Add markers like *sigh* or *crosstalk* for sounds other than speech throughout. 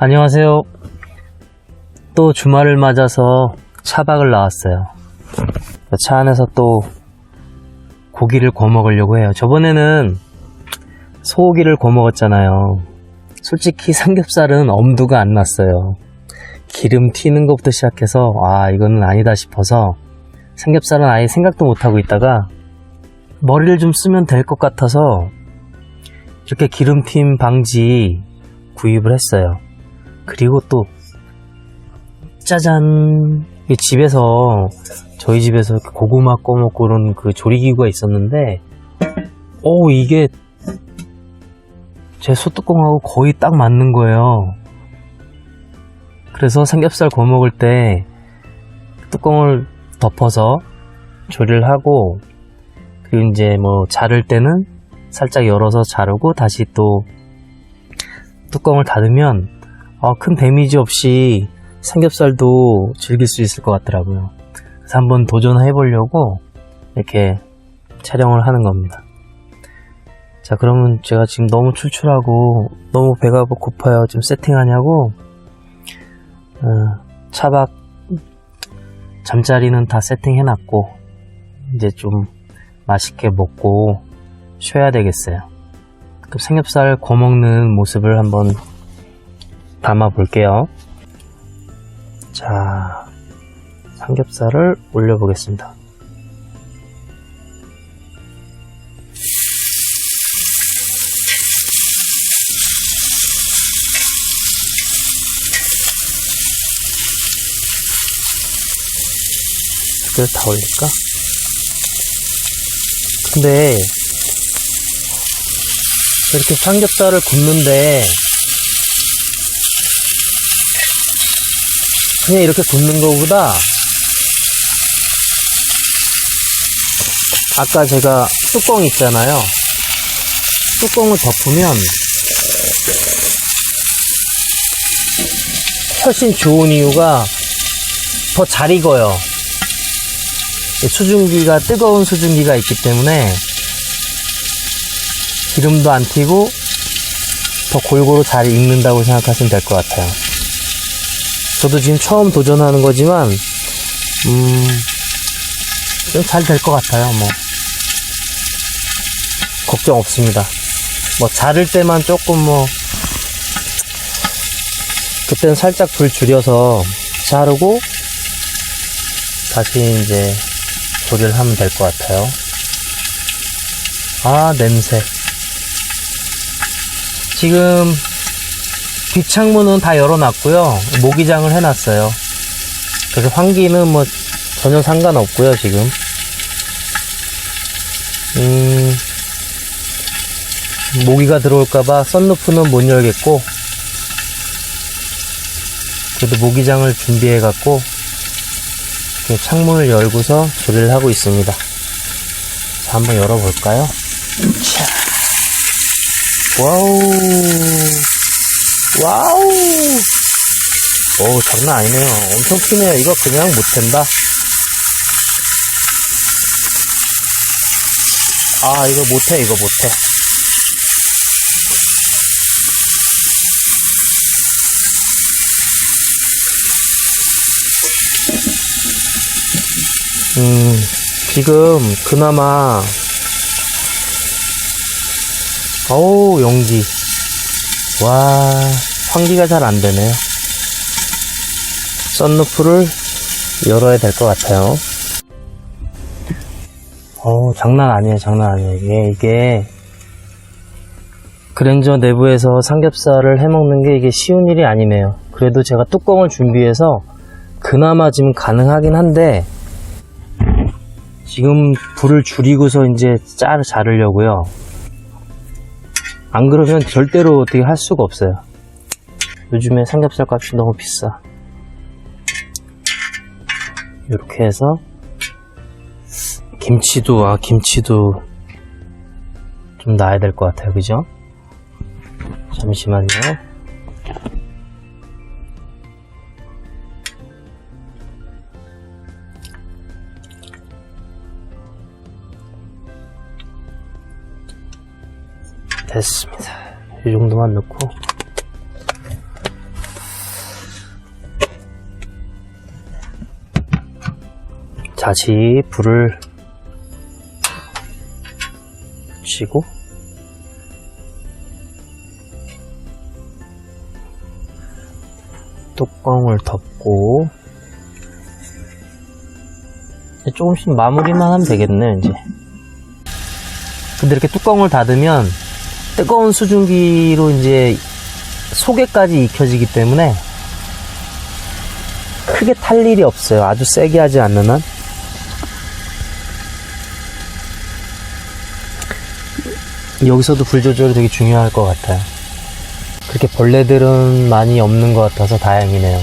안녕하세요. 또 주말을 맞아서 차박을 나왔어요. 차 안에서 또 고기를 구워 먹으려고 해요. 저번에는 소고기를 구워 먹었잖아요. 솔직히 삼겹살은 엄두가 안 났어요. 기름 튀는 것부터 시작해서 아 이거는 아니다 싶어서 삼겹살은 아예 생각도 못 하고 있다가 머리를 좀 쓰면 될 것 같아서 이렇게 기름튀임 방지 구입을 했어요. 그리고 또 짜잔 이 집에서 저희 집에서 고구마 꺼먹고 그런 그 조리기구가 있었는데 오 이게 제 소뚜껑하고 거의 딱 맞는 거예요. 그래서 삼겹살 구워 먹을 때 뚜껑을 덮어서 조리를 하고 그리고 이제 뭐 자를 때는 살짝 열어서 자르고 다시 또 뚜껑을 닫으면 어, 큰 데미지 없이 삼겹살도 즐길 수 있을 것 같더라고요. 그래서 한번 도전해 보려고 이렇게 촬영을 하는 겁니다. 자, 그러면 제가 지금 너무 출출하고 너무 배가 고파요. 지금 세팅하냐고 어, 차박 잠자리는 다 세팅해놨고 이제 좀 맛있게 먹고 쉬어야 되겠어요. 그럼 삼겹살 구워 먹는 모습을 한번 담아 볼게요. 자, 삼겹살을 올려보겠습니다. 이걸 다 올릴까? 근데 이렇게 삼겹살을 굽는데 그냥 이렇게 굽는 것보다 아까 제가 뚜껑 있잖아요 뚜껑을 덮으면 훨씬 좋은 이유가 더 잘 익어요 수증기가 뜨거운 수증기가 있기 때문에 기름도 안 튀고 더 골고루 잘 익는다고 생각하시면 될 것 같아요. 저도 지금 처음 도전하는 거지만 음, 좀 잘 될 것 같아요. 뭐 걱정 없습니다. 뭐 자를 때만 조금 뭐 그때는 살짝 불 줄여서 자르고 다시 이제 조리를 하면 될 것 같아요. 아, 냄새. 지금 뒷창문은 다 열어놨고요. 모기장을 해놨어요. 그래서 환기는 뭐 전혀 상관없고요, 지금. 음, 모기가 들어올까봐 썬루프는 못 열겠고, 그래도 모기장을 준비해갖고, 창문을 열고서 조리를 하고 있습니다. 자, 한번 열어볼까요? 자. 와우. 와우. 오, 장난 아니네요. 엄청 크네요. 이거 그냥 못한다. 아, 이거 못해, 이거 못해. 음, 지금 그나마 어우 연기 와 환기가 잘 안되네요. 썬루프를 열어야 될 것 같아요. 어우 장난 아니에요 장난 아니에요. 이게 이게 그랜저 내부에서 삼겹살을 해먹는 게 이게 쉬운 일이 아니네요. 그래도 제가 뚜껑을 준비해서 그나마 지금 가능하긴 한데 지금 불을 줄이고서 이제 짤 자르려고요. 안 그러면 절대로 어떻게 할 수가 없어요. 요즘에 삼겹살 값이 너무 비싸. 이렇게 해서 김치도 아 김치도 좀 놔야 될 것 같아요. 그죠? 잠시만요. 됐습니다. 이 정도만 넣고. 다시 불을 쥐고. 뚜껑을 덮고. 조금씩 마무리만 하면 되겠네 이제. 근데 이렇게 뚜껑을 닫으면 뜨거운 수증기로 이제 속에까지 익혀지기 때문에 크게 탈 일이 없어요. 아주 세게 하지 않는 한. 여기서도 불 조절이 되게 중요할 것 같아요. 그렇게 벌레들은 많이 없는 것 같아서 다행이네요.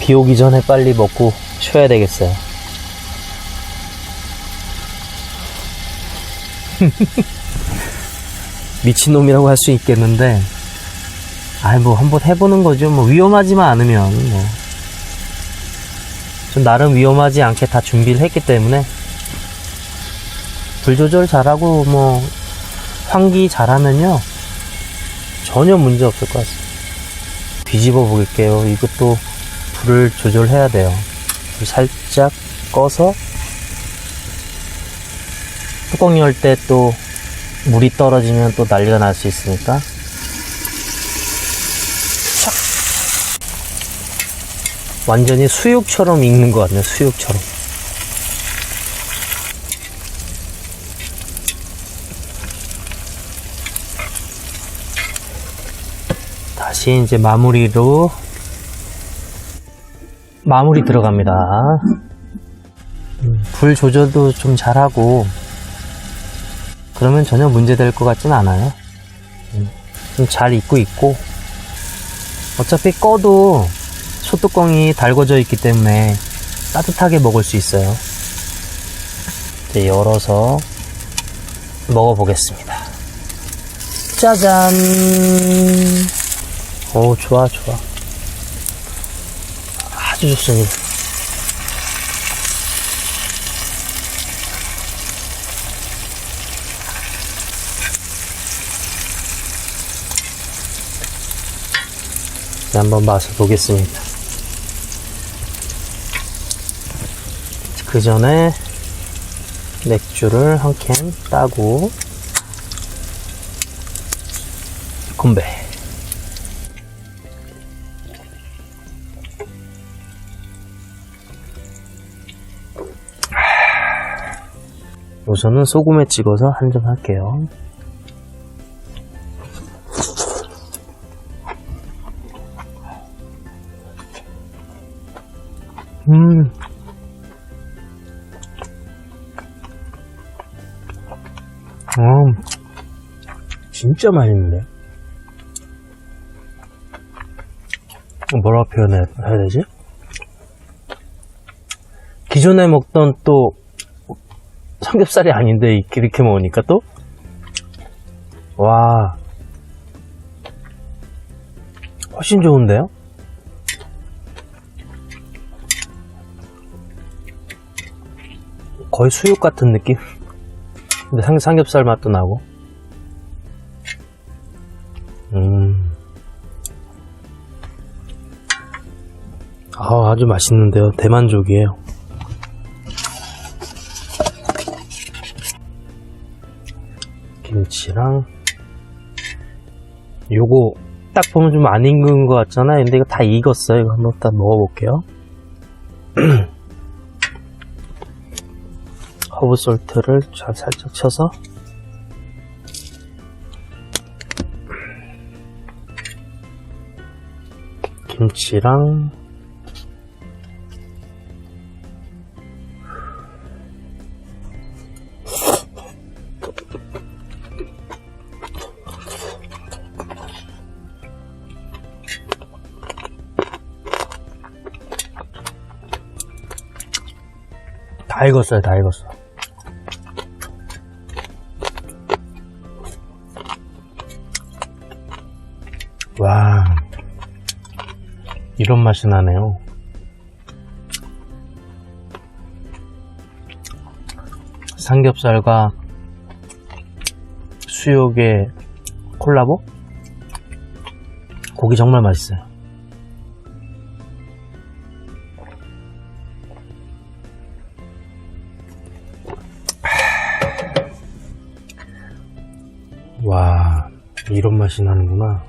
비 오기 전에 빨리 먹고 쉬어야 되겠어요. *laughs* 미친놈이라고 할 수 있겠는데, 아이, 뭐, 한번 해보는 거죠. 뭐, 위험하지만 않으면, 뭐. 전 나름 위험하지 않게 다 준비를 했기 때문에, 불 조절 잘하고, 뭐, 환기 잘하면요, 전혀 문제 없을 것 같습니다. 뒤집어 보릴게요. 이것도 불을 조절해야 돼요. 불 살짝 꺼서, 뚜껑 열 때 또 물이 떨어지면 또 난리가 날 수 있으니까. 촥 완전히 수육처럼 익는 것 같네요 수육처럼. 다시 이제 마무리로 마무리 들어갑니다. 음, 불 조절도 좀 잘하고 그러면 전혀 문제될 것 같진 않아요. 음, 좀잘 익고 있고 어차피 꺼도 소뚜껑이 달궈져 있기 때문에 따뜻하게 먹을 수 있어요. 이제 열어서 먹어보겠습니다. 짜잔! 오, 좋아, 좋아. 아주 좋습니다. 네, 한번 맛을 보겠습니다. 그 전에 맥주를 한 캔 따고 건배. 우선은 소금에 찍어서 한 잔 할게요. 진짜 맛있는데? 뭐라 표현해야 되지? 기존에 먹던 또 삼겹살이 아닌데 이렇게, 먹으니까 또? 와. 훨씬 좋은데요? 거의 수육 같은 느낌? 근데 삼, 삼겹살 맛도 나고. 음. 아, 아주 맛있는데요. 대만족이에요. 김치랑 요거 딱 보면 좀 안 익은 것 같잖아요. 근데 이거 다 익었어요. 이거 한번 딱 먹어볼게요. *clears throat* 허브 솔트를 잘 살짝 쳐서 김치랑 다 익었어요, 다 익었어. 와, 이런 맛이 나네요. 삼겹살과 수육의 콜라보? 고기 정말 맛있어요. 와, 이런 맛이 나는구나.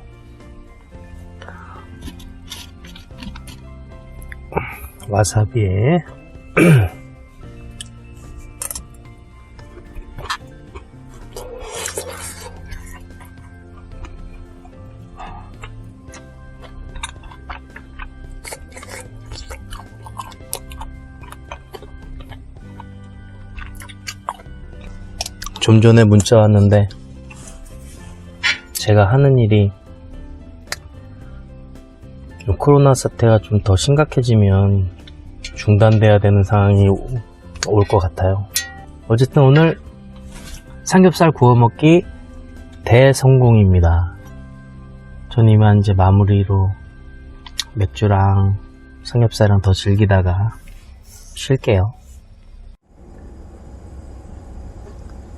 와사비에 좀 전에 문자 왔는데 제가 하는 일이 좀 코로나 사태가 좀 더 심각해지면 중단돼야 되는 상황이 올 것 같아요. 어쨌든 오늘 삼겹살 구워 먹기 대성공입니다. 전 이만 이제 마무리로 맥주랑 삼겹살이랑 더 즐기다가 쉴게요.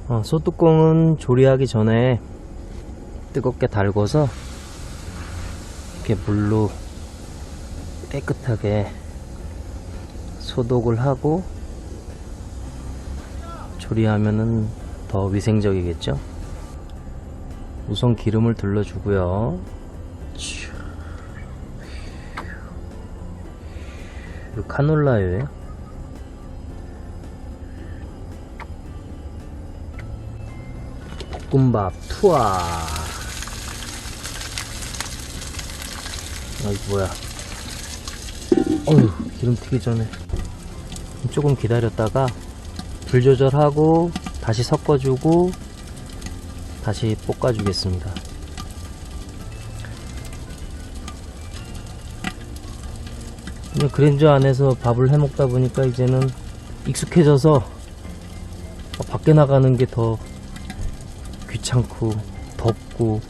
어, 소뚜껑은 조리하기 전에 뜨겁게 달궈서 이렇게 물로 깨끗하게 소독을 하고 조리하면은 더 위생적이겠죠? 우선 기름을 둘러주고요. 촤. 이거 카놀라유예요. 볶음밥 투하. 아이 뭐야? 어휴 기름 튀기 전에 조금 기다렸다가 불 조절하고 다시 섞어주고 다시 볶아주겠습니다. 근데 그랜저 안에서 밥을 해 먹다 보니까 이제는 익숙해져서 어, 밖에 나가는 게 더 귀찮고 덥고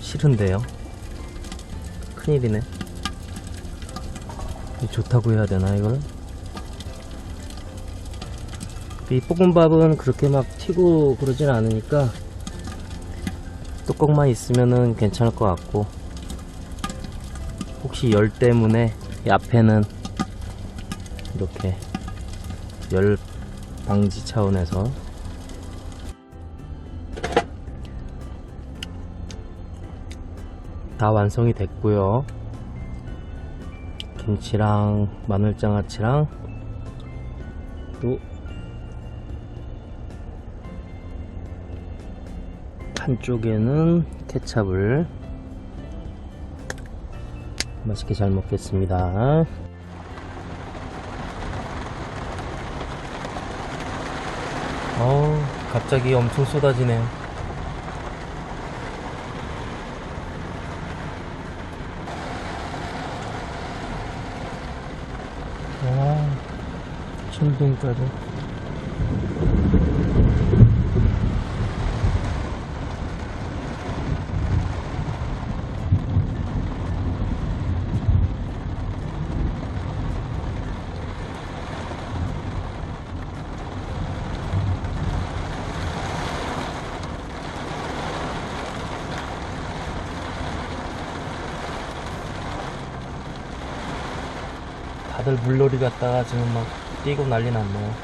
싫은데요. 큰일이네. 이 좋다고 해야 되나 이걸? 이 볶음밥은 그렇게 막 튀고 그러진 않으니까 뚜껑만 있으면은 괜찮을 것 같고 혹시 열 때문에 이 앞에는 이렇게 열 방지 차원에서 다 완성이 됐고요. 김치랑 마늘장아찌랑 또 한쪽에는 케찹을 맛있게 잘 먹겠습니다. 어, 갑자기 엄청 쏟아지네요. 와, 천둥까지. 물놀이 갔다가 지금 막 뛰고 난리 났네요.